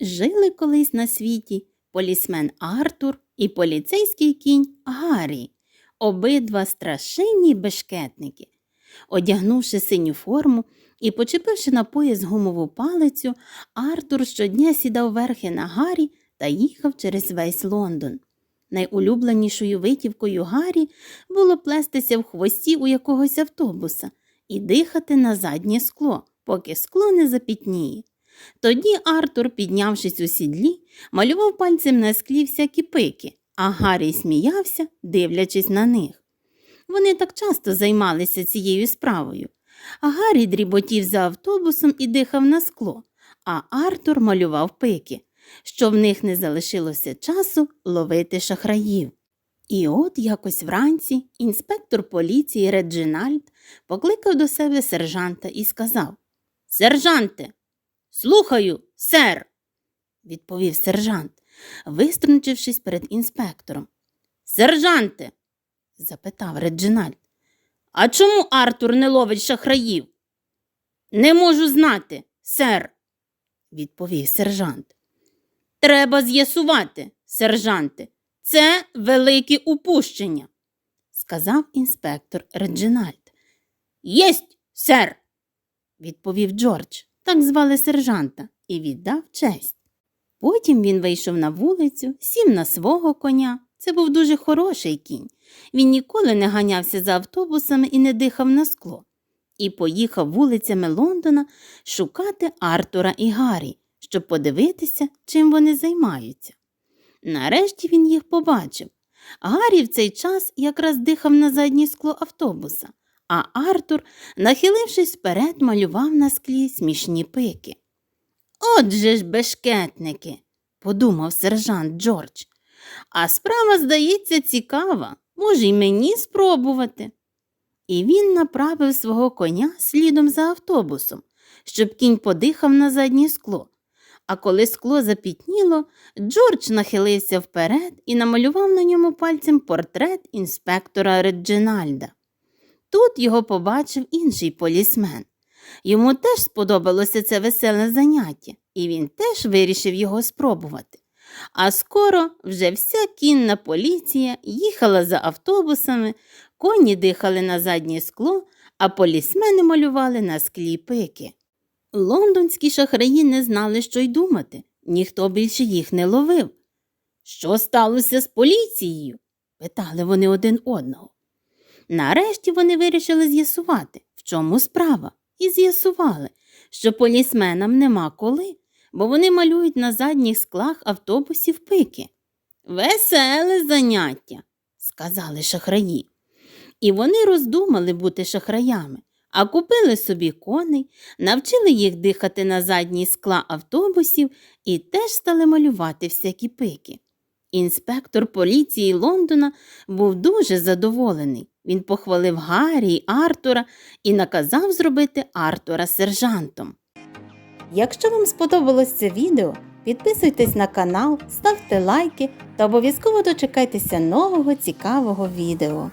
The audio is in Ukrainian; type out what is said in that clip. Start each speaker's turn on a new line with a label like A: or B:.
A: Жили колись на світі полісмен Артур і поліцейський кінь Гаррі, обидва страшенні бешкетники. Одягнувши синю форму і почепивши на пояс гумову палицю, Артур щодня сідав верхи на Гаррі та їхав через весь Лондон. Найулюбленішою витівкою Гаррі було плестися в хвості у якогось автобуса і дихати на заднє скло, поки скло не запітніє. Тоді Артур, піднявшись у сідлі, малював пальцем на склі всякі пики, а Гаррі сміявся, дивлячись на них. Вони так часто займалися цією справою. Гаррі дріботів за автобусом і дихав на скло, а Артур малював пики, що в них не залишилося часу ловити шахраїв. І от якось вранці інспектор поліції Реджинальд покликав до себе сержанта і сказав Сержанте, слухаю, сер, відповів сержант, виструнчившись перед інспектором. Сержанте, запитав Реджинальд, а чому Артур не ловить шахраїв? Не можу знати, сер, відповів сержант. Треба з'ясувати, сержанте, це велике упущення, сказав інспектор Реджинальд. Єсть, сер, відповів Джордж, так звали сержанта, і віддав честь. Потім він вийшов на вулицю, сів на свого коня. Це був дуже хороший кінь. Він ніколи не ганявся за автобусами і не дихав на скло. І поїхав вулицями Лондона шукати Артура і Гаррі, щоб подивитися, чим вони займаються. Нарешті він їх побачив. Гаррі в цей час якраз дихав на заднє скло автобуса, а Артур, нахилившись вперед, малював на склі смішні пики. Отже ж, бешкетники, подумав сержант Джордж. А справа, здається, цікава. Може, й мені спробувати. І він направив свого коня слідом за автобусом, щоб кінь подихав на заднє скло. А коли скло запітніло, Джордж нахилився вперед і намалював на ньому пальцем портрет інспектора Реджинальда. Тут його побачив інший полісмен. Йому теж сподобалося це веселе заняття, і він теж вирішив його спробувати. А скоро вже вся кінна поліція їхала за автобусами, коні дихали на заднє скло, а полісмени малювали на склі пики. Лондонські шахраї не знали, що й думати, ніхто більше їх не ловив. Що сталося з поліцією? питали вони один одного. Нарешті вони вирішили з'ясувати, в чому справа, і з'ясували, що полісменам нема коли, бо вони малюють на задніх склах автобусів пики. Веселе заняття, сказали шахраї. І вони роздумали бути шахраями, а купили собі коней, навчили їх дихати на задні скла автобусів і теж стали малювати всякі пики. Інспектор поліції Лондона був дуже задоволений. Він похвалив Гаррі й Артура і наказав зробити Артура сержантом. Якщо вам сподобалось це відео, підписуйтесь на канал, ставте лайки та обов'язково дочекайтеся нового цікавого відео.